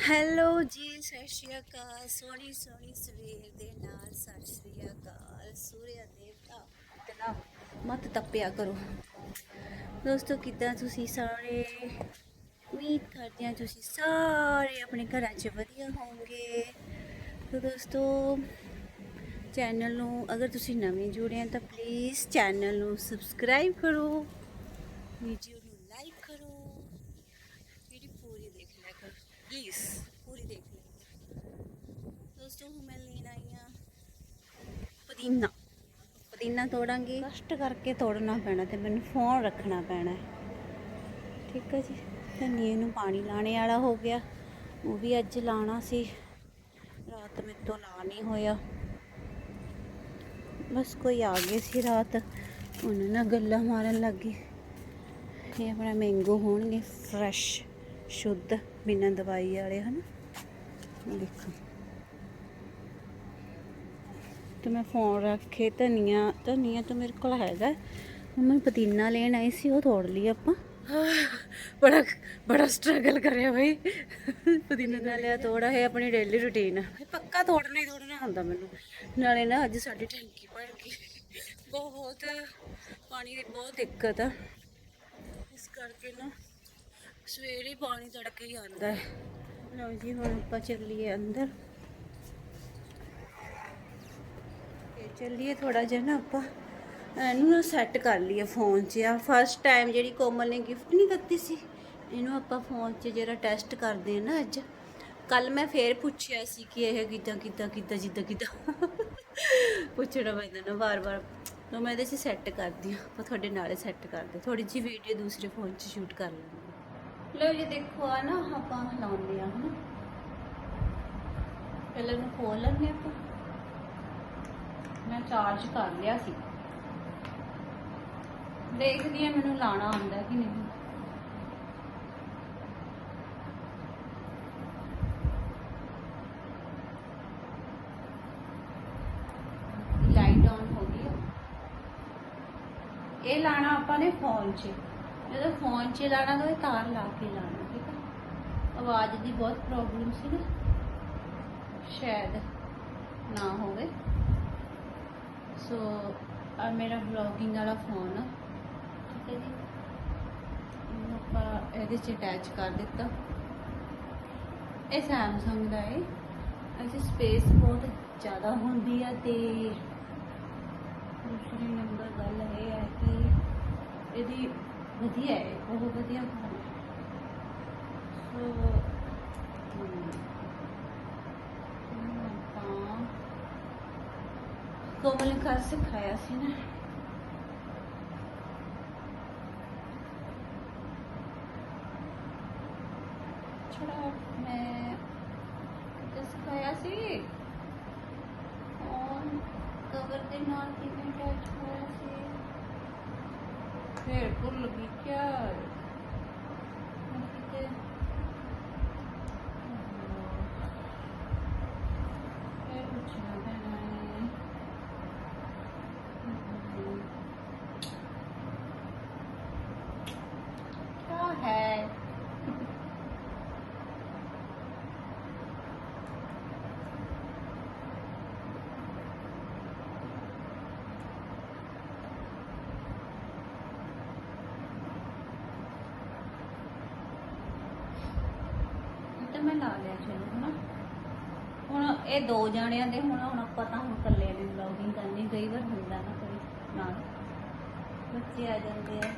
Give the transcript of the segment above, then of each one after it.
Hello ਜੀ, ਸਤਿ ਸ਼੍ਰੀ ਅਕਾਲ। ਸੋਹਣੀ ਸੋਹਣੀ ਸਵੇਰ ਦੇ ਨਾਲ ਸਤਿ ਸ਼੍ਰੀ ਅਕਾਲ। ਸੂਰਿਆ ਦੇਵਤਾ, ਇਤਨਾ ਮਤ ਤੱਪਿਆ ਕਰੋ। ਦੋਸਤੋ, ਕਿੱਦਾਂ ਤੁਸੀਂ ਸਾਰੇ? ਉਮੀਦ ਕਰਦੇ ਹਾਂ ਤੁਸੀਂ ਸਾਰੇ ਆਪਣੇ ਘਰਾਂ 'ਚ ਵਧੀਆ ਹੋਵੋਗੇ। ਤਾਂ ਦੋਸਤੋ, ਚੈਨਲ ਨੂੰ ਅਗਰ ਤੁਸੀਂ ਨਵੇਂ ਜੁੜੇ ਹੋ ਤਾਂ ਪਲੀਜ਼ ਚੈਨਲ ਨੂੰ ਸਬਸਕ੍ਰਾਈਬ ਕਰੋ। ਵੀਡੀਓ ਨੂੰ ਲਾਈਕ ਕਰੋ ਵੀਡੀਓ ਪੂਰੀ ਦੇਖ ਲਿਆ ਕਰੋ ਪਲੀਜ਼ ਪੂਰੀ ਦੇਖ ਲਿਆ ਦੋਸਤੋ ਹੁਣ ਮੈਂ ਲੈਣ ਆਈ ਹਾਂ ਪੁਦੀਨਾ। ਪੁਦੀਨਾ ਤੋੜਾਂਗੇ। ਕਸ਼ਟ ਕਰਕੇ ਤੋੜਨਾ ਪੈਣਾ ਤੇ ਮੈਨੂੰ ਫੋਨ ਰੱਖਣਾ ਪੈਣਾ। ਠੀਕ ਹੈ ਜੀ। ਧਨੀਏ ਨੂੰ ਪਾਣੀ ਲਾਣੇ ਵਾਲਾ ਹੋ ਗਿਆ। ਉਹ ਵੀ ਅੱਜ ਲਾਣਾ ਸੀ। ਰਾਤ ਮੇਰੇ ਤੋਂ ਲਾ ਨਹੀਂ ਹੋਇਆ। ਬਸ ਕੋਈ ਆ ਗਏ ਸੀ ਰਾਤ। ਉਹਨਾਂ ਨਾਲ ਗੱਲਾਂ ਮਾਰਨ ਲੱਗ। ਲੱਗੇ ਇਹ ਆਪਣਾ ਮੈਂਗੋ ਹੋਣਗੇ ਫਰੈਸ਼ ਸ਼ੁੱਧ, ਬਿਨਾਂ ਦਵਾਈ ਵਾਲੇ, ਹਨ? ਦੇਖੋ। ਤੇ ਮੈਂ ਫੋਨ ਰੱਖ ਕੇ ਧਨੀਆ ਧਨੀਆ ਤਾਂ ਮੇਰੇ ਕੋਲ ਹੈਗਾ। ਮੈਂ ਪੁਦੀਨਾ ਲੈਣ ਆਈ ਸੀ ਉਹ ਤੋੜ ਲਈ ਆਪਾਂ। ਬੜਾ ਬੜਾ ਸਟਰਗਲ ਕਰਿਆ ਬਈ। ਪੁਦੀਨਾ ਦਾ ਲਿਆ ਤੋੜਾ ਹੈ ਆਪਣੀ ਡੇਲੀ ਰੁਟੀਨ ਪੱਕਾ ਤੋੜਨਾ ਹੀ ਤੋੜਨਾ ਹੁੰਦਾ ਮੈਨੂੰ। ਨਾਲੇ ਨਾ ਅੱਜ ਸਾਡੀ ਟੈਂਕੀ ਭਰ ਗਈ। ਬਹੁਤ ਪਾਣੀ ਦੀ ਬਹੁਤ ਦਿੱਕਤ ਆ। ਇਸ ਕਰਕੇ ਨਾ ਸਵੇਰੇ ਪਾਣੀ ਤੜਕੇ ਹੀ ਆਉਂਦਾ ਹੈ। ਲਓ ਜੀ ਹੁਣ ਆਪਾਂ ਚੱਲੀਏ ਅੰਦਰ ਤੇ ਚੱਲੀਏ ਥੋੜਾ ਜਿਹਾ ਨਾ ਆਪਾਂ। ਇਹਨੂੰ ਨਾ ਸੈੱਟ ਕਰ ਲਈਏ ਫੋਨ 'ਚ। ਆ ਫਸਟ ਟਾਈਮ ਜਿਹੜੀ ਕੋਮਲ ਨੇ ਗਿਫਟ ਨਹੀਂ ਦਿੱਤੀ ਸੀ, ਇਹਨੂੰ ਆਪਾਂ ਫੋਨ 'ਚ ਜਿਹੜਾ ਟੈਸਟ ਕਰਦੇ ਆ ਨਾ ਅੱਜ। ਕੱਲ ਮੈਂ ਫੇਰ ਪੁੱਛਿਆ ਸੀ ਕਿ ਇਹ ਕਿੱਦਾਂ ਕਿੱਦਾਂ ਕਿੱਦਾਂ, ਜਿੱਦਾਂ, ਕਿੱਦਾਂ। ਪੁੱਛਣਾ ਪੈਂਦਾ ਨਾ ਵਾਰ-ਵਾਰ ਤਾਂ ਮੈਂ ਇਹਦੇ 'ਚ ਸੈੱਟ ਕਰਦੀ ਹਾਂ। ਆਪਾਂ ਤੁਹਾਡੇ ਨਾਲੇ ਸੈੱਟ ਕਰਦੇ ਥੋੜੀ ਜਿਹੀ ਵੀਡੀਓ ਦੂਸਰੇ ਫੋਨ 'ਚ ਸ਼ੂਟ ਕਰ ਲਾਂਗੇ ਲਓ ਜੀ, ਦੇਖੋ ਆ ਨਾ ਆਪਾਂ ਲਾਉਂਦੇ ਆ ਹਨਾ। ਪਹਿਲਾਂ ਨੂੰ ਖੋਲ ਲੈਂਦੇ ਆਪਾਂ। ਮੈਂ ਚਾਰਜ ਕਰ ਲਿਆ ਸੀ। ਦੇਖਦੀ ਆ ਮੈਨੂੰ ਲਾਣਾ ਆਉਂਦਾ ਕਿ ਨਹੀਂ। ਲਾਈਟ ਆਨ ਹੋ ਗਈ ਇਹ ਲਾਣਾ ਆਪਾਂ ਨੇ ਫੋਨ 'ਚ। ਜਦੋਂ ਫੋਨ 'ਚ ਲਾਣਾ ਤਾਂ ਇਹ ਤਾਰ ਲਾ ਕੇ ਲਾਣਾ, ਠੀਕ ਆ? ਆਵਾਜ਼ ਦੀ ਬਹੁਤ ਪ੍ਰੋਬਲਮ ਸੀ ਨਾ। ਸ਼ਾਇਦ ਨਾ ਹੋਵੇ। ਸੋ ਆ ਮੇਰਾ ਵਲੌਗਿੰਗ ਵਾਲਾ ਫੋਨ ਆ। ਠੀਕ ਹੈ ਜੀ। ਇਹਨੂੰ ਆਪਾਂ ਇਹਦੇ 'ਚ ਅਟੈਚ ਕਰ ਦਿੱਤਾ। ਇਹ ਸੈਮਸੰਗ ਦਾ ਹੈ ਅਜੇ ਸਪੇਸ ਬਹੁਤ ਜ਼ਿਆਦਾ ਹੁੰਦੀ ਆ ਤੇ ਦੂਸਰੀ ਨੰਬਰ ਗੱਲ ਇਹ ਹੈ ਕਿ ਇਹਦੀ ਵਧੀਆ ਹੈ ਬਹੁਤ ਵਧੀਆ ਫੋਨ ਸੋ ਹਮ, ਹੁਣ ਆਪਾਂ ਕੋਮਲ ਨੇ ਘਰ ਸਿਖਾਇਆ ਸੀ ਨਾ ਛੜਾ ਮੈਂ ਕਿੱਥੇ ਸਿਖਾਇਆ ਸੀ ਔਨ ਕਵਰ ਦੇ ਨਾਲ ਕਿਵੇਂ ਅਟੈਚ ਹੋਇਆ ਸੀ ਫੇਰ ਭੁੱਲ ਗਈ ਕਿਆ ਮੈਂ ਤਾਂ ਮੈਂ ਲਾ ਲਿਆ ਚਲੋ ਹਨਾ। ਹੁਣ ਇਹ ਦੋ ਜਾਣਿਆਂ ਦੇ ਹੁਣ ਹੁਣ ਆਪਾਂ ਹੁਣ ਇਕੱਲੇ ਨੇ ਵਲੌਗਿੰਗ ਕਰਨੀ, ਕਈ ਵਾਰ ਹੁੰਦਾ ਨਾ ਕੋਈ ਨਾਲ। ਬੱਚੇ ਆ ਜਾਂਦੇ ਆ,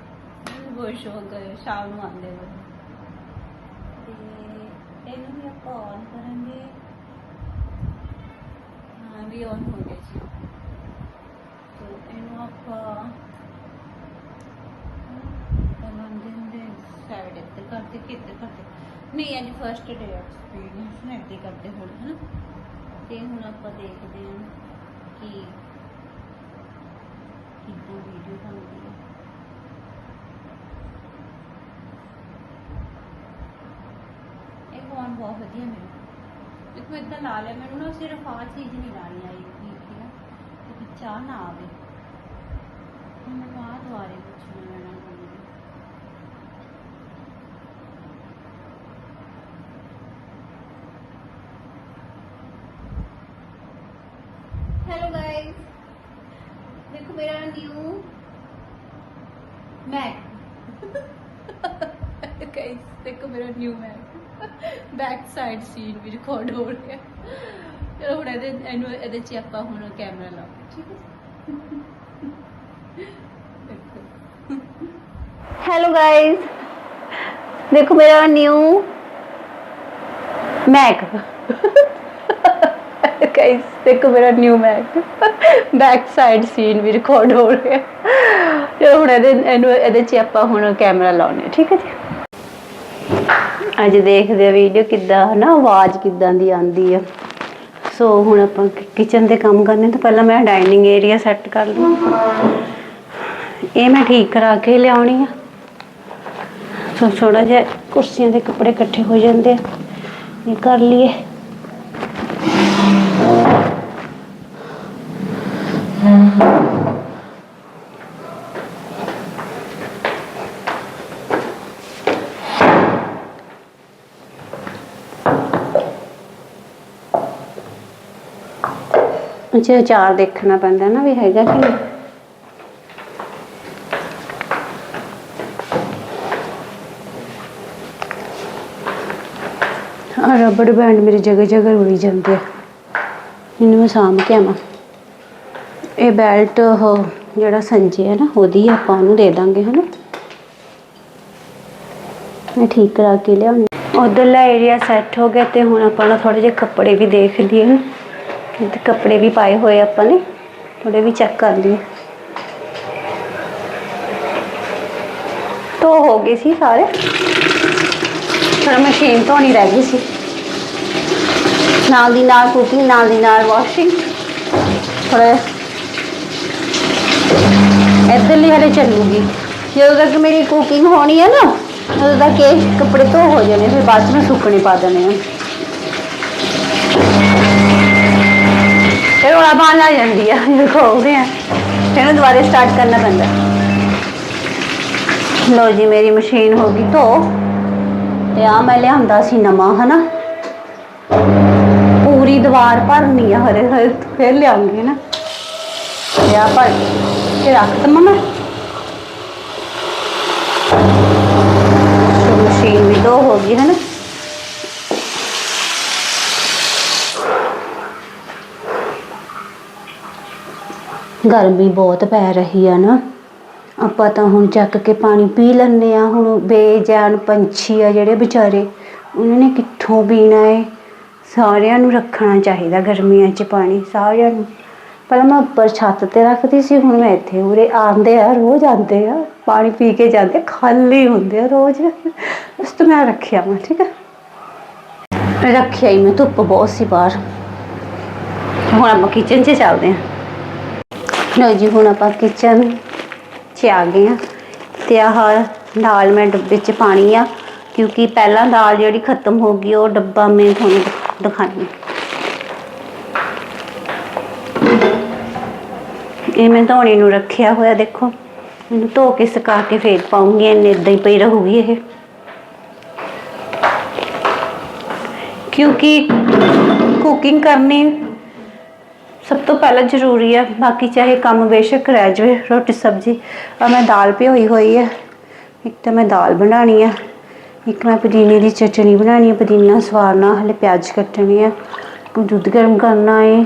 ਮੈਨੂੰ ਬਹੁਤ ਸ਼ੌਕ ਸ਼ਾਮ ਨੂੰ ਆਉਂਦੇ ਹੋ ਤੇ ਇਹਨੂੰ ਵੀ ਆਪਾਂ ਔਨ ਕਰਾਂਗੇ। ਹਾਂ, ਵੀ ਔਨ ਹੋ ਗਿਆ ਜੀ। ਤੇ ਇਹਨੂੰ ਆਪਾਂ ਬਣਾਉਂਦੇ ਹੁੰਦੇ ਸਾਈਡ ਇੱਧਰ ਕਰਦੇ ਕਿ ਕਰਦੇ। ਨਹੀਂ ਅੱਜ ਫਸਟ ਡੇ ਐਕਸਪੀਰੀਅੰਸ ਨੇ ਇੱਦਾਂ ਕਰਦੇ ਹੁਣ, ਹਨਾ? ਤੇ ਹੁਣ ਆਪਾਂ ਦੇਖਦੇ ਹਾਂ ਕਿ ਕਿੱਦਾਂ ਵੀਡੀਓ ਬਣਦੀ ਹੈ। ਇਹ ਫੋਨ ਬਹੁਤ ਵਧੀਆ ਮੈਨੂੰ ਦੇਖੋ, ਇਦਾਂ ਲਾ ਲਿਆ, ਮੈਨੂੰ ਨਾ ਸਿਰਫ ਆਹ ਚੀਜ਼ ਨਹੀਂ ਲਾਣੀ ਆਈ ਠੀਕ ਹੈ ਕਿ ਚਾਹ ਨਾ ਆਵੇ। ਹੁਣ ਮੈਨੂੰ ਆਹ ਦੁਆਰੇ ਪੁੱਛਣਾ ਪੈਣਾ ਹੁਣ ਨਿਊ ਮੈਕ ਗਾਇਸ ਦੇਖੋ ਮੇਰਾ new Mac back side scene ਵੀ ਰਿਕਾਰਡ ਹੋ ਰਿਹਾ ਚਲੋ ਹੁਣ ਇਹਦੇ, ਇਹਨੂੰ, ਇਹਦੇ ਚ ਆਪਾਂ ਹੁਣ ਕੈਮਰਾ ਲਾਉਂਦੇ ਠੀਕ ਹੈ? ਹੈਲੋ ਗਾਇਸ ਦੇਖੋ ਮੇਰਾ ਨਿਊ ਮੈਕ ਗਾਇਸ ਦੇਖੋ ਮੇਰਾ new Mac back side scene ਵੀ ਰਿਕਾਰਡ ਹੋ ਰਿਹਾ ਚਲੋ ਹੁਣ ਇਹਦੇ, ਇਹਨੂੰ, ਇਹਦੇ ਚ ਆਪਾਂ ਹੁਣ ਕੈਮਰਾ ਲਾਉਣੇ ਠੀਕ ਹੈ ਜੀ? ਅੱਜ ਦੇਖਦੇ ਆ ਵੀਡੀਓ ਕਿੱਦਾਂ, ਹਨਾ, ਆਵਾਜ਼ ਕਿੱਦਾਂ ਦੀ ਆਂਦੀ ਆ। ਸੋ ਹੁਣ ਆਪਾਂ ਕਿਚਨ ਦੇ ਕੰਮ ਕਰਨੇ ਤੋਂ ਪਹਿਲਾਂ ਮੈਂ ਡਾਈਨਿੰਗ ਏਰੀਆ ਸੈੱਟ ਕਰ ਲਵਾਂ। ਇਹ ਮੈਂ ਠੀਕ ਕਰਾ ਕੇ ਲਿਆਉਣੀ ਆ। ਸੋ ਥੋੜਾ ਜਿਹਾ ਕੁਰਸੀਆਂ ਦੇ ਕੱਪੜੇ ਇਕੱਠੇ ਹੋ ਜਾਂਦੇ ਆ। ਇਹ ਕਰ ਲਈਏ। ਅੱਛਾ ਅਚਾਰ ਦੇਖਣਾ ਪੈਂਦਾ ਨਾ ਵੀ ਹੈਗਾ ਕਿ। ਨਹੀਂ ਆ ਰਬੜ ਬੈਂਡ ਮੇਰੇ ਜਗ੍ਹਾ ਜਗ੍ਹਾ ਉੜੀ ਜਾਂਦੇ ਆ। ਇਹਨੂੰ ਮੈਂ ਸਾਂਭ ਕੇ ਆਵਾਂ। ਇਹ ਬੈਲਟ ਉਹ ਜਿਹੜਾ ਸੰਜੇ ਹੈ ਨਾ, ਉਹਦੀ ਆਪਾਂ ਉਹਨੂੰ ਦੇ ਦਾਂਗੇ, ਹਨਾ? ਮੈਂ ਠੀਕ ਕਰਾ ਕੇ ਲਿਆਉਣੀ ਉਧਰਲਾ ਏਰੀਆ ਸੈੱਟ ਹੋ ਗਿਆ ਤੇ ਹੁਣ ਆਪਾਂ ਨਾ ਥੋੜੇ ਜਿਹੇ ਕੱਪੜੇ ਵੀ ਦੇਖ ਲਈਏ। ਨਾ ਤੇ ਕੱਪੜੇ ਵੀ ਪਾਏ ਹੋਏ ਆਪਾਂ ਨੇ ਥੋੜੇ ਵੀ ਚੈੱਕ ਕਰ ਲਈਏ। ਧੋ ਹੋ ਗਏ ਸੀ ਸਾਰੇ। ਫਿਰ ਮਸ਼ੀਨ ਧੋਣੀ ਰਹਿ ਗਈ ਸੀ। ਨਾਲ ਦੀ ਨਾਲ ਕੁਕਿੰਗ ਨਾਲ ਦੀ ਨਾਲ ਵਾਸ਼ਿੰਗ ਥੋੜਾ ਇੱਧਰਲੀ ਹਲੇ ਚੱਲੂਗੀ। ਜਦੋਂ ਤੱਕ ਮੇਰੀ ਕੁਕਿੰਗ ਹੋਣੀ ਹੈ ਨਾ, ਉਦੋਂ ਤੱਕ ਇਹ ਕੱਪੜੇ ਧੋ ਹੋ ਜਾਣੇ, ਫਿਰ ਬਾਅਦ ਚ ਮੈਂ ਸੁੱਕਣੇ ਪਾ ਦੇਣੇ ਆ। ਫਿਰ ਉਹ ਬਾਹਰ ਆ ਜਾਂਦੀ ਆ, ਜਦੋਂ ਖੋਲਦੇ ਆ। ਫਿਰ ਇਹਨੂੰ ਦੁਬਾਰਾ ਸਟਾਰਟ ਕਰਨਾ ਪੈਂਦਾ। ਲੋ ਜੀ, ਮੇਰੀ ਮਸ਼ੀਨ ਹੋ ਗਈ ਧੋ। ਤੇ ਆ ਮੈਂ ਲਿਆਂਦਾ ਸੀ ਨਵਾਂ, ਹਨਾ? ਪੂਰੀ ਦੀਵਾਰ ਭਰਨੀ ਆ ਹਰੇ ਹਰੇ, ਫਿਰ ਲਿਆਉਂਗੀ ਨਾ ਤੇ ਆ ਭਰ ਕੇ ਰੱਖ ਦਮਾ ਮੈਂ। ਮਸ਼ੀਨ ਵੀ ਧੋ ਹੋ ਗਈ, ਹਨਾ? ਗਰਮੀ ਬਹੁਤ ਪੈ ਰਹੀ ਆ ਨਾ। ਆਪਾਂ ਤਾਂ ਹੁਣ ਚੱਕ ਕੇ ਪਾਣੀ ਪੀ ਲੈਂਦੇ ਆ। ਹੁਣ ਬੇਜਾਨ ਪੰਛੀ ਆ ਜਿਹੜੇ ਵਿਚਾਰੇ, ਉਹਨਾਂ ਨੇ ਕਿੱਥੋਂ ਪੀਣਾ ਏ? ਸਾਰਿਆਂ ਨੂੰ ਰੱਖਣਾ ਚਾਹੀਦਾ ਗਰਮੀਆਂ 'ਚ ਪਾਣੀ, ਸਾਰਿਆਂ ਨੂੰ। ਪਹਿਲਾਂ ਮੈਂ ਉੱਪਰ ਛੱਤ ਤੇ ਰੱਖਦੀ ਸੀ, ਹੁਣ ਮੈਂ ਇੱਥੇ ਉਰੇ ਆਉਂਦੇ ਆ, ਰੋਜ਼ ਆਉਂਦੇ ਆ। ਪਾਣੀ ਪੀ ਕੇ ਜਾਂਦੇ, ਖਾਲੀ ਹੁੰਦੇ ਆ ਰੋਜ਼। ਉਸ ਤੋਂ ਮੈਂ ਰੱਖਿਆ ਮੈਂ ਠੀਕ ਹੈ ਰੱਖਿਆ ਹੀ ਮੈਂ, ਧੁੱਪ ਬਹੁਤ ਸੀ ਬਾਹਰ। ਹੁਣ ਆਪਾਂ ਕਿਚਨ 'ਚ ਚੱਲਦੇ ਹਾਂ ਲੋ ਜੀ, ਹੁਣ ਆਪਾਂ ਕਿਚਨ 'ਚ ਆ ਗਏ ਆ ਤੇ ਆਹ ਦਾਲ ਮੈਂ ਡੱਬੇ 'ਚ ਪਾਣੀ ਆ, ਕਿਉਂਕਿ ਪਹਿਲਾਂ ਦਾਲ ਜਿਹੜੀ ਖਤਮ ਹੋ ਗਈ, ਉਹ ਡੱਬਾ ਮੈਂ ਤੁਹਾਨੂੰ ਦਿਖਾਣੀ ਇਹ ਮੈਂ ਧੋਣੇ ਨੂੰ ਰੱਖਿਆ ਹੋਇਆ, ਦੇਖੋ। ਮੈਨੂੰ ਧੋ ਕੇ, ਸੁਕਾ ਕੇ ਫੇਰ ਪਾਉਂਗੀ ਇਹਨੇ ਇਦਾਂ ਹੀ ਪਈ ਰਹੂਗੀ ਇਹ। ਕਿਉਂਕਿ ਕੁਕਿੰਗ ਕਰਨੀ ਪਹਿਲਾਂ ਜ਼ਰੂਰੀ ਹੈ ਬਾਕੀ ਚਾਹੇ ਕੰਮ ਬੇਸ਼ੱਕ ਰਹਿ ਜਾਵੇ, ਰੋਟੀ ਸਬਜ਼ੀ। ਆ ਮੈਂ ਦਾਲ ਭਿਓਈ ਹੋਈ ਹੈ ਇੱਕ ਤਾਂ ਮੈਂ ਦਾਲ ਬਣਾਣੀ ਹੈ ਇੱਕ ਮੈਂ ਪੁਦੀਨੇ ਦੀ ਚਟਣੀ ਬਣਾਣੀ ਹੈ ਪੁਦੀਨਾ ਸਵਾਰਨਾ ਹਲੇ ਪਿਆਜ਼ ਕੱਟਣੇ ਆ। ਦੁੱਧ ਗਰਮ ਕਰਨਾ ਹੈ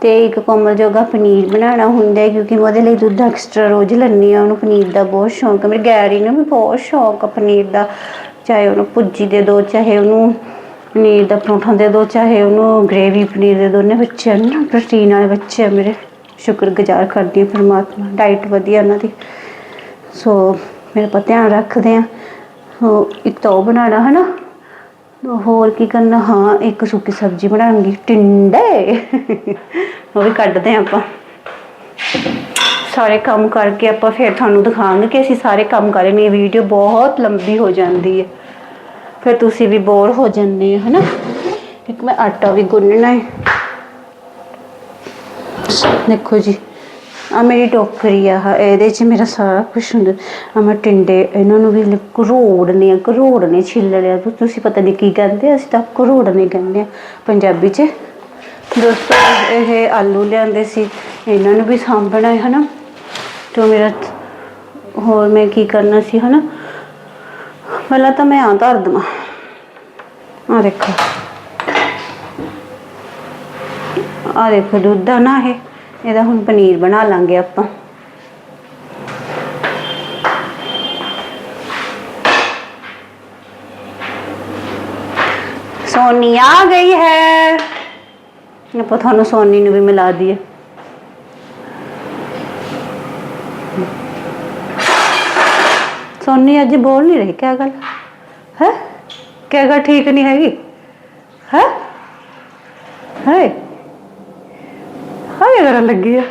ਤੇ ਇੱਕ ਕੋਮਲ ਜੋਗਾ ਪਨੀਰ ਬਣਾਉਣਾ ਹੁੰਦਾ ਹੈ ਕਿਉਂਕਿ ਮੈਂ ਉਹਦੇ ਲਈ ਦੁੱਧ ਐਕਸਟਰਾ ਰੋਜ਼ ਲੈਂਦੀ ਆ। ਉਹਨੂੰ ਪਨੀਰ ਦਾ ਬਹੁਤ ਸ਼ੌਂਕ ਹੈ ਮੇਰੀ ਗੈਰੀ ਨੂੰ ਵੀ ਬਹੁਤ ਸ਼ੌਂਕ ਹੈ ਪਨੀਰ ਦਾ। ਚਾਹੇ ਉਹਨੂੰ ਭੁੱਜੀ ਦੇ ਦੋ, ਚਾਹੇ ਉਹਨੂੰ ਪਨੀਰ ਦਾ ਪਰੌਂਠਾ ਦੇ ਦੋ, ਚਾਹੇ ਉਹਨੂੰ ਗ੍ਰੇਵੀ ਪਨੀਰ ਦੇ ਦੋਨੇ ਬੱਚੇ ਹਨ ਨਾ ਪ੍ਰੋਟੀਨ ਵਾਲੇ ਬੱਚੇ ਆ ਮੇਰੇ। ਸ਼ੁਕਰਗੁਜ਼ਾਰ ਕਰਦੀ ਹਾਂ ਪਰਮਾਤਮਾ ਡਾਈਟ ਵਧੀਆ ਉਹਨਾਂ ਦੀ। ਸੋ ਮੇਰੇ ਪਾ ਧਿਆਨ ਰੱਖਦੇ ਆ ਇੱਕ ਤਾਂ ਉਹ ਬਣਾਉਣਾ ਹੈ ਨਾ ਹੋਰ ਕੀ ਕਰਨਾ? ਹਾਂ, ਇੱਕ ਸੁੱਕੀ ਸਬਜ਼ੀ ਬਣਾਉਂਗੀ। ਟਿੰਡੇ! ਉਹ ਵੀ ਕੱਢਦੇ ਹਾਂ ਆਪਾਂ। ਸਾਰੇ ਕੰਮ ਕਰਕੇ ਆਪਾਂ ਫਿਰ ਤੁਹਾਨੂੰ ਦਿਖਾਵਾਂਗੇ ਕਿ ਅਸੀਂ ਸਾਰੇ ਕੰਮ ਕਰੇ ਮੇਰੀ ਵੀਡੀਓ ਬਹੁਤ ਲੰਬੀ ਹੋ ਜਾਂਦੀ ਹੈ। ਫਿਰ ਤੁਸੀਂ ਵੀ ਬੋਰ ਹੋ ਜਾਂਦੇ ਹੋ, ਹਨਾ? ਇੱਕ ਮੈਂ ਆਟਾ ਵੀ ਗੁੰਨਣਾ ਹੈ। ਦੇਖੋ ਜੀ ਆ ਮੇਰੀ ਟੋਕਰੀ ਆ ਇਹਦੇ 'ਚ ਮੇਰਾ ਸਾਰਾ ਕੁਝ ਹੁੰਦਾ। ਆ ਮੈਂ ਟਿੰਡੇ, ਇਹਨਾਂ ਨੂੰ ਵੀ ਲ- ਘਰੋੜਨੇ ਆ ਘਰੋੜਨੇ ਛਿੱਲ ਲਿਆ। ਤੁਸੀਂ ਪਤਾ ਨਹੀਂ ਕੀ ਕਹਿੰਦੇ ਅਸੀਂ ਤਾਂ ਘਰੋੜਨੇ ਕਹਿੰਦੇ ਆ, ਪੰਜਾਬੀ 'ਚ। ਦੋਸਤੋ, ਇਹ ਆਲੂ ਲਿਆਂਦੇ ਸੀ, ਇਹਨਾਂ ਨੂੰ ਵੀ ਸਾਂਭਣਾ ਹੈ, ਹਨਾ? ਤੋਂ ਮੇਰਾ ਹੋਰ ਮੈਂ ਕੀ ਕਰਨਾ ਸੀ, ਹਨਾ? ਪਹਿਲਾਂ ਤਾਂ ਮੈਂ ਆ ਧਰ ਦਵਾਂ ਆ ਦੇਖੋ ਆ ਦੇਖੋ ਦੁੱਧ ਆ ਨਾ ਇਹ ਇਹਦਾ ਹੁਣ ਪਨੀਰ ਬਣਾ ਲਾਂਗੇ ਆਪਾਂ ਸੋਨੀ ਆ ਗਈ ਹੈ ਆਪਾਂ ਤੁਹਾਨੂੰ ਸੋਨੀ ਨੂੰ ਵੀ ਮਿਲਾ ਦਈਏ ਸੋਨੀ ਅੱਜ ਬੋਲ ਨਹੀਂ ਰਹੀ ਕਿਆ ਗੱਲ ਹੈ ਕਿਆ ਗੱਲ ਠੀਕ ਨਹੀਂ ਹੈਗੀ ਹੈ ਹੈ ਹਾਏ ਕਰਨ ਲੱਗੀ ਆ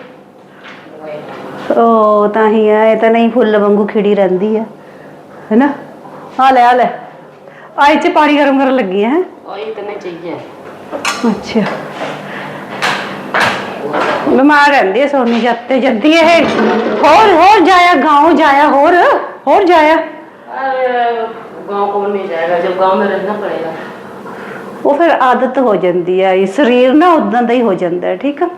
ਉਹ ਤਾਂ ਹੀ ਆ ਇਹ ਤਾਂ ਨਹੀਂ ਫੁੱਲ ਵਾਂਗੂ ਖਿੜੀ ਰਹਿੰਦੀ ਆ ਹੈਨਾ ਆ ਲੈ ਆ ਲੈ ਆਈ ਚ ਪਾਣੀ ਗਰਮ ਕਰਨ ਲੱਗੀ ਹੈ और इतने चाहिए ਅੱਛਾ ਬਿਮਾਰ ਰਹਿੰਦੀ ਹੈ ਸੋਨੀ ਜਦ ਤੇ ਜੱਦੀ ਇਹ ਹੋਰ ਹੋਰ ਜਾਇਆ ਗਾਉਂ ਜਾਇਆ ਹੋਰ ਹੋਰ ਜਾਇਆ अरे गांव कौन नहीं जाएगा जब गांव में रहना पड़ेगा ਉਹ ਫਿਰ ਆਦਤ ਹੋ ਜਾਂਦੀ ਹੈ ਇਹ ਸਰੀਰ ਨਾ ਉਦਾਂ ਦਾ ਹੀ ਹੋ ਜਾਂਦਾ ਹੈ ਠੀਕ ਆ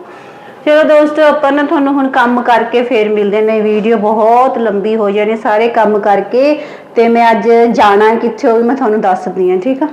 ਚਲੋ ਦੋਸਤੋ ਆਪਾਂ ਨਾ ਤੁਹਾਨੂੰ ਹੁਣ ਕੰਮ ਕਰਕੇ ਫੇਰ ਮਿਲਦੇ ਨੇ ਵੀਡੀਓ ਬਹੁਤ ਲੰਬੀ ਹੋ ਜਾਣੀ ਸਾਰੇ ਕੰਮ ਕਰਕੇ ਤੇ ਮੈਂ ਅੱਜ ਜਾਣਾ ਕਿੱਥੇ ਉਹ ਵੀ ਮੈਂ ਤੁਹਾਨੂੰ ਦੱਸਦੀ ਹਾਂ ਠੀਕ ਆ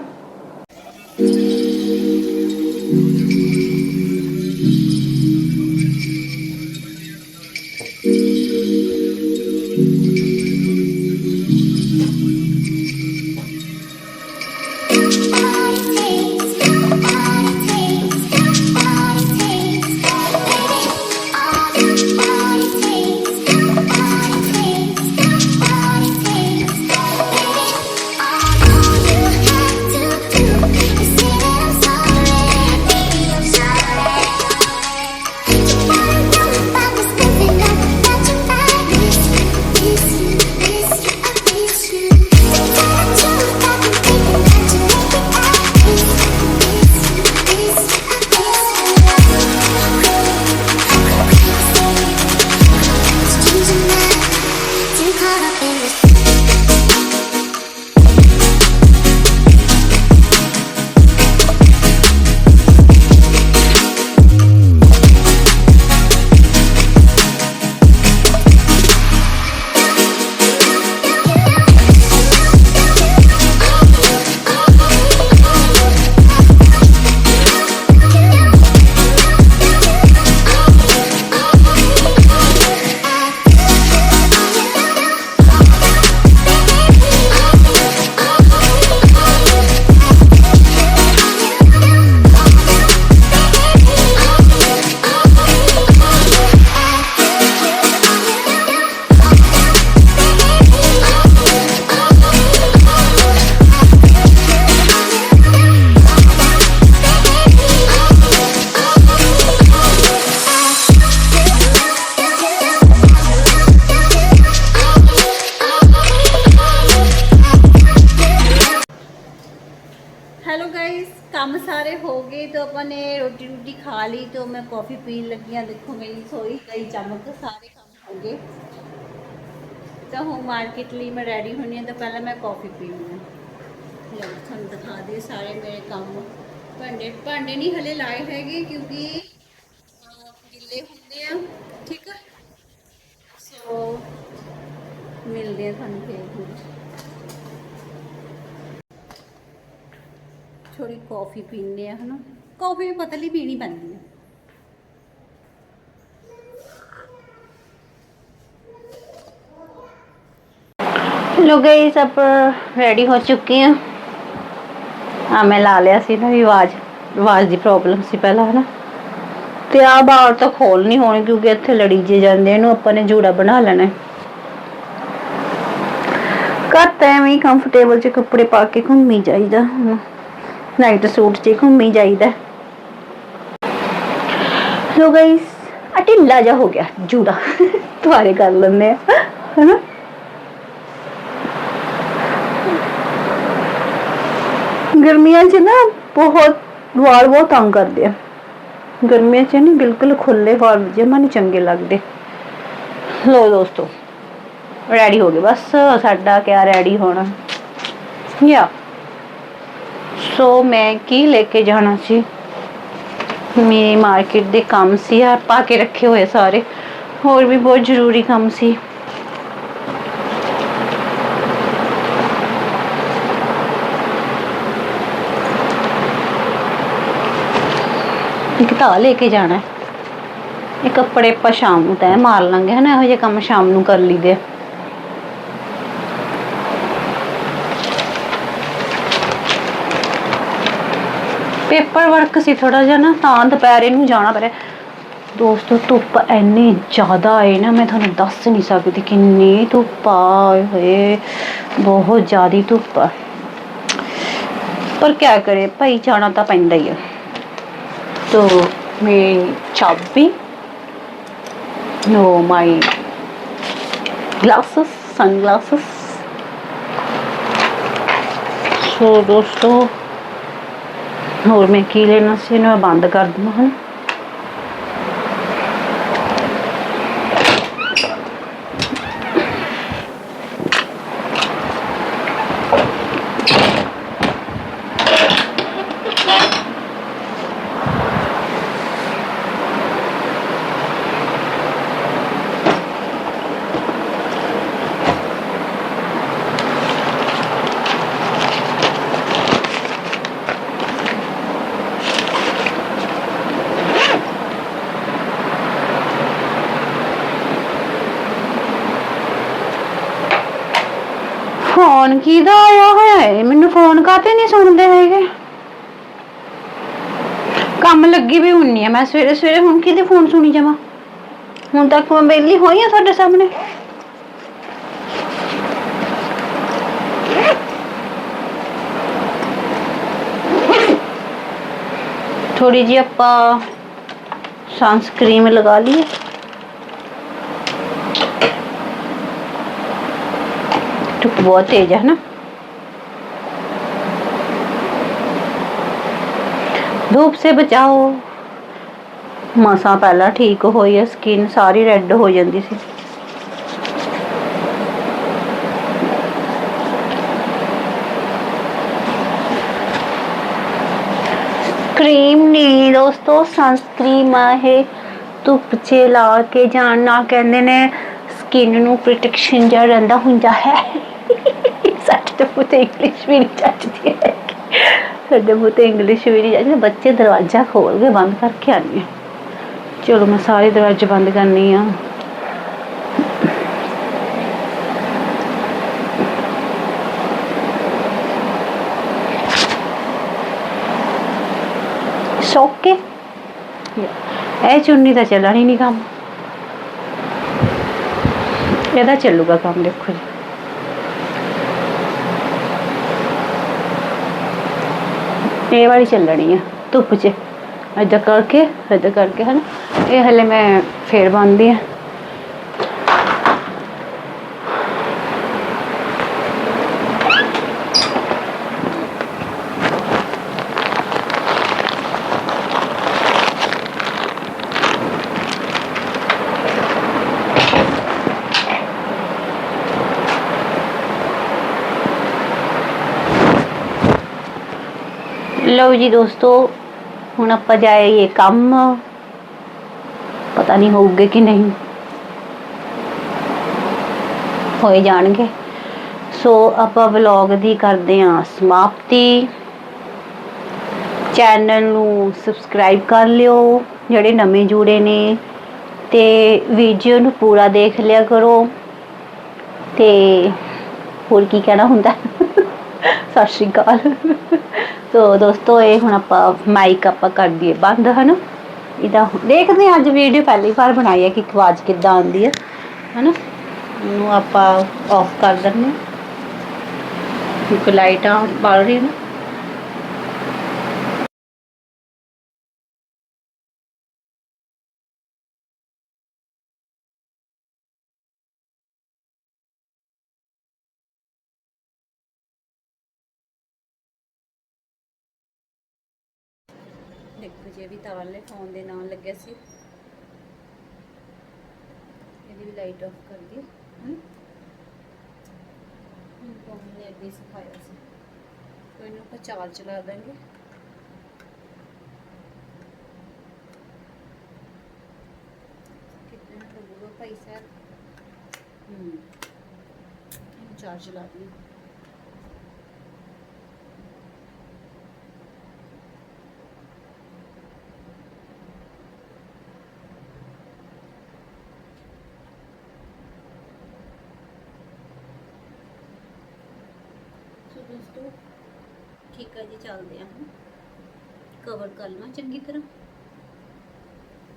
हेलो गाइस काम सारे हो गए तो अपन ने रोटी रोटी खा ली तो मैं कॉफ़ी पीन लगी हाँ देखो मेरी सोई गई चमक सारे काम हो गए तो हूँ मार्केट ਲਈ ਮੈਂ ਰੈਡੀ ਹੋਣੀ ਹਾਂ ਤਾਂ ਪਹਿਲਾਂ ਮੈਂ ਕਾਫੀ ਪੀਣੀ ਹੈ ਲਓ ਤੁਹਾਨੂੰ ਦਿਖਾ ਦੇ ਸਾਰੇ ਮੇਰੇ ਕੰਮ ਭਾਂਡੇ ਭਾਂਡੇ ਨਹੀਂ ਹਲੇ ਲਾਏ ਹੈਗੇ ਕਿਉਂਕਿ ਅਹ, ਗਿੱਲੇ ਹੁੰਦੇ ਆ ਠੀਕ ਹੈ ਸੋ ਮਿਲਦੇ ਆ ਤੁਹਾਨੂੰ ਫੇਰ ਥੋੜੀ ਕਾਫੀ ਪੀਂਦੇ ਆ, ਹਨਾ? ਕਾਫੀ ਪਤਲੀ ਪੀਣੀ ਪੈਂਦੀ ਹੈ ਲੋ ਗਈ ਸਭ ਰੈਡੀ ਹੋ ਚੁੱਕੀ ਹਾਂ ਆ ਮੈਂ ਲਾ ਲਿਆ ਸੀ ਨਾ ਆਵਾਜ਼ ਆਵਾਜ਼ ਦੀ ਪ੍ਰੋਬਲਮ ਸੀ ਪਹਿਲਾਂ, ਹਨਾ? ਤੇ ਆ ਬਾਹਰ ਤਾਂ ਖੋਲ ਨਹੀਂ ਹੋਣੀ, ਕਿਉਂਕਿ ਇੱਥੇ ਲੜੀ ਜੇ ਜਾਂਦੇ ਇਹਨੂੰ ਆਪਾਂ ਨੇ ਜੂੜਾ ਬਣਾ ਲੈਣਾ ਹੈ। ਘਰ ਤਾਂ ਐਵੇਂ ਕੰਫਰਟੇਬਲ ਚ ਕੱਪੜੇ ਪਾ ਕੇ ਘੁੰਮੀ ਜਾਈਦਾ ਨਾਈਟ ਸੂਟ 'ਚ ਹੀ ਘੁੰਮੀ ਜਾਈਦਾ ਸੋ ਗਾਇਸ ਆ ਢਿੱਲਾ ਜਿਹਾ ਹੋ ਗਿਆ ਜੂੜਾ ਦੁਬਾਰੇ ਕਰ ਲੈਂਦੇ ਆ ਹਨਾ ਗਰਮੀਆਂ 'ਚ ਨਾ ਬਹੁਤ ਵਾਲ ਬਹੁਤ ਤੰਗ ਕਰਦੇ ਆ ਗਰਮੀਆਂ 'ਚ ਨਹੀਂ ਬਿਲਕੁਲ ਖੁੱਲੇ ਵਾਲ ਜਮਾ ਨਹੀਂ ਚੰਗੇ ਲੱਗਦੇ ਲੋ ਦੋਸਤੋ ਰੈਡੀ ਹੋ ਗਏ ਬਸ ਸਾਡਾ ਕਿਆ ਰੈਡੀ ਹੋਣਾ ਯਾ ਸੋ ਮੈਂ ਕੀ ਲੈ ਕੇ ਜਾਣਾ ਸੀ? ਮੇਰੇ ਮਾਰਕੀਟ ਦੇ ਕੰਮ ਸੀ ਆ ਪਾ ਕੇ ਰੱਖੇ ਹੋਏ ਸਾਰੇ। ਹੋਰ ਵੀ ਬਹੁਤ ਜ਼ਰੂਰੀ ਕੰਮ ਸੀ। ਇੱਕ ਤਾਂ ਲੈ ਕੇ ਜਾਣਾ ਇਹ ਕੱਪੜੇ ਆਪਾਂ ਸ਼ਾਮ ਨੂੰ ਤੈਅ ਮਾਰ ਲਾਂਗੇ, ਹਨਾ? ਇਹੋ ਜਿਹੇ ਕੰਮ ਸ਼ਾਮ ਨੂੰ ਕਰ ਲਈਦੇ ਆ। ਪੇਪਰ ਵਰਕ ਸੀ ਥੋੜਾ ਜਿਹਾ ਨਾ ਤਾਂ ਦੁਪਹਿਰੇ ਨੂੰ ਜਾਣਾ ਪੈ ਰਿਹਾ ਦੋਸਤੋ ਧੁੱਪ ਇੰਨੀ ਜ਼ਿਆਦਾ ਹੈ ਨਾ ਮੈਂ ਤੁਹਾਨੂੰ ਦੱਸ ਨਹੀਂ ਸਕਦੀ ਕਿੰਨੀ ਧੁੱਪ ਆ ਓਏ ਹੋਏ ਬਹੁਤ ਜ਼ਿਆਦੀ ਧੁੱਪ ਆ ਪਰ ਕਿਆ ਕਰੇ ਭਾਈ ਜਾਣਾ ਤਾਂ ਪੈਂਦਾ ਹੀ ਹੈ तो मेरी चाबी no my glasses sunglasses so ਦੋਸਤੋ ਹੋਰ ਮੈਂ ਕੀ ਲੈਣਾ ਸੀ ਇਹਨੂੰ ਮੈਂ ਬੰਦ ਕਰ ਦਵਾਂ ਹਨ ਫੋਨ ਕਿਹਦਾ ਆਇਆ ਹੋਇਆ ਹੈ ਮੈਨੂੰ ਫੋਨ ਕਾਤੇ ਨਹੀਂ ਸੁਣਦੇ ਹੈਗੇ? ਕੰਮ ਲੱਗੀ ਵੀ ਹੁੰਨੀ ਆ। ਮੈਂ ਸਵੇਰੇ ਸਵੇਰੇ ਹੁਣ ਕਿਹਦੇ ਫੋਨ ਸੁਣੀ ਜਾਵਾਂ? ਹੁਣ ਤੱਕ ਮੈਂ ਵਿਹਲੀ ਹੋਈ ਆ ਤੁਹਾਡੇ ਸਾਹਮਣੇ? ਥੋੜੀ ਜਿਹੀ ਆਪਾਂ ਸਨਸਕ੍ਰੀਮ ਲਗਾ ਲਈਏ। ਧੁੱਪ ਬਹੁਤ ਤੇਜ਼ ਹੈ ਹਨਾ? ਧੂਪ ਸੇ ਬਚਾਓ। ਮਸਾਂ ਪਹਿਲਾਂ ਠੀਕ ਹੋਈ ਹੈ ਸਕਿਨ ਸਾਰੀ ਰੈੱਡ ਹੋ ਜਾਂਦੀ ਸੀ। ਕਰੀਮ ਨਹੀਂ ਦੋਸਤੋ ਸਨਸਕ੍ਰੀਮ ਹੈ ਧੁੱਪ 'ਚ ਲਾ ਕੇ ਜਾਣ ਨਾਲ ਕਹਿੰਦੇ ਨੇ ਸਕਿਨ ਨੂੰ ਪ੍ਰੋਟੈਕਸ਼ਨ ਜਿਹਾ ਰਹਿੰਦਾ ਹੁੰਦਾ ਹੈ। ਸੱਚ ਤੇ ਇੰਗਲਿਸ਼ ਵੀ ਨਹੀਂ ਚੱਜਦੀ ਹੈ ਸਾਡੇ ਪੁੱਤ ਇੰਗਲਿਸ਼ ਵੀ ਨਹੀਂ ਚੱਜਦੀ, ਬੱਚੇ ਦਰਵਾਜ਼ਾ ਖੋਲ ਕੇ ਬੰਦ ਕਰਕੇ ਆਉਂਦੇ ਚਲੋ ਮੈਂ ਸਾਰੇ ਦਰਵਾਜ਼ੇ ਬੰਦ ਕਰਨੀ ਆ। ਸੋਕੇ? ਇਹ ਚੁੰਨੀ ਤਾਂ ਚੱਲਣਾ ਹੀ ਨਹੀਂ ਕੰਮ। ਇਹਦਾ ਚੱਲੂਗਾ ਕੰਮ, ਦੇਖੋ ਜੀ। ਇਹ ਵਾਲੀ ਚੱਲਣੀ ਆ, ਧੁੱਪ 'ਚ। ਏਦਾਂ ਕਰਕੇ ਏਦਾਂ ਕਰਕੇ ਹਨ। ਇਹ ਹਲੇ ਮੈਂ ਫੇਰ ਬੰਨਦੀ ਆ ਲਓ ਜੀ ਦੋਸਤੋ, ਹੁਣ ਆਪਾਂ ਜਾਈਏ ਕੰਮ। ਪਤਾ ਨਹੀਂ ਹੋਊਗੇ ਕਿ ਨਹੀਂ। ਹੋਏ ਜਾਣਗੇ। ਸੋ ਆਪਾਂ ਵਲੌਗ ਦੀ ਕਰਦੇ ਹਾਂ ਸਮਾਪਤੀ। ਚੈਨਲ ਨੂੰ ਸਬਸਕ੍ਰਾਈਬ ਕਰ ਲਿਓ, ਜਿਹੜੇ ਨਵੇਂ ਜੁੜੇ ਨੇ। ਤੇ ਵੀਡੀਓ ਨੂੰ ਪੂਰਾ ਦੇਖ ਲਿਆ ਕਰੋ। ਤੇ ਹੋਰ ਕੀ ਕਹਿਣਾ ਹੁੰਦਾ? ਸਤਿ ਸ਼੍ਰੀ ਅਕਾਲ। ਸੋ ਦੋਸਤੋ, ਇਹ ਹੁਣ ਆਪਾਂ ਮਾਈਕ ਆਪਾਂ ਕਰ ਦਈਏ ਬੰਦ, ਹਨਾ? ਇਹਦਾ ਦੇਖਦੇ ਹਾਂ, ਅੱਜ ਵੀਡੀਓ ਪਹਿਲੀ ਵਾਰ ਬਣਾਈ ਹੈ ਕਿ ਆਵਾਜ਼ ਕਿੱਦਾਂ ਆਉਂਦੀ ਹੈ, ਹਨਾ? ਇਹਨੂੰ ਆਪਾਂ ਆਫ ਕਰ ਦਿੰਦੇ ਹਾਂ। ਕਿਉਂਕਿ ਲਾਈਟਾਂ ਬਲ ਰਹੀ ਨਾ? ਦੇਖੋ ਜੀ ਇਹ ਵੀ ਤਾਰ ਲੈ ਫੋਨ ਦੇ ਨਾਲ ਲੱਗਿਆ ਸੀ। ਇਹਦੀ ਵੀ ਲਾਈਟ ਆਫ ਕਰ ਦਿਓ ਹਮ ਫੋਨ ਨੇ ਅੱਗੇ ਸਿਖਾਇਆ ਸੀ। तो ਇਹਨੂੰ ਆਪਾਂ ਚਾਰਜ ਚਲਾ ਦਾਂਗੇ। ਕਿੰਨਾ ਲੱਗੂਗਾ ਭਾਈ ਸਾਹਿਬ? ਹੂੰ। ਇਹਨੂੰ ਚਾਰਜ ਲਾ ਦਿਓ ਠੀਕ ਆ ਜੀ, ਚੱਲਦੇ ਹਾਂ ਕਵਰ ਕਰ ਲਵਾਂ ਚੰਗੀ ਤਰ੍ਹਾਂ।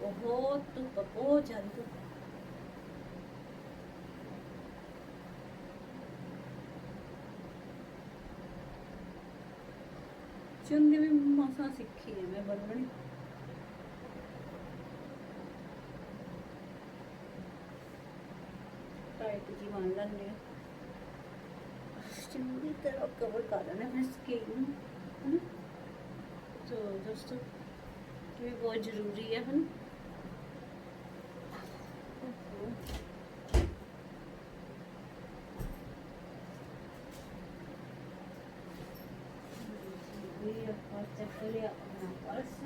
ਬਹੁਤ ਧੁੱਪ ਬਹੁਤ ਜ਼ਿਆਦਾ ਧੁੱਪ ਚੁੰਨੀ ਵੀ ਮਸਾਂ ਸਿੱਖੀ ਹੈ ਮੈਂ ਬੰਨਣੀ ਟਾਈਟ ਜੀ ਬਣ ਲੈਂਦੇ ਆ। ਚੰਗੀ ਤਰ੍ਹਾਂ ਕਵਰ ਕਰ ਲੈਣਾ ਮੈਂ ਸਕਿਨ ਨੂੰ ਹਨਾ ਸੋ ਦੋਸਤੋ ਇਹ ਵੀ ਬਹੁਤ ਜ਼ਰੂਰੀ ਹੈ ਹਨ ਇਹ ਆਪਾਂ ਚੱਕ ਲਿਆ ਆਪਣਾ ਪਰਸ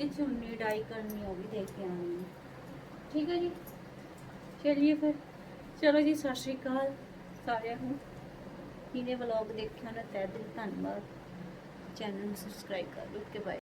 ਤੇ ਚੁੰਨੀ ਡਾਈ ਕਰਨੀ, ਉਹ ਵੀ ਦੇਖ ਕੇ ਆਉਣੀ ਹੈ ਠੀਕ ਹੈ ਜੀ? ਚਲਿਏ ਫਿਰ। ਚਲੋ ਜੀ, ਸਤਿ ਸ਼੍ਰੀ ਅਕਾਲ ਸਾਰਿਆਂ ਨੂੰ। ਜਿਹਨੇ ਵਲੌਗ ਦੇਖਿਆ ਨਾ ਤਹਿ ਦਿਲ, ਧੰਨਵਾਦ। ਚੈਨਲ ਨੂੰ ਸਬਸਕ੍ਰਾਈਬ ਕਰ ਲਓ ਕਿ ਬਾਏ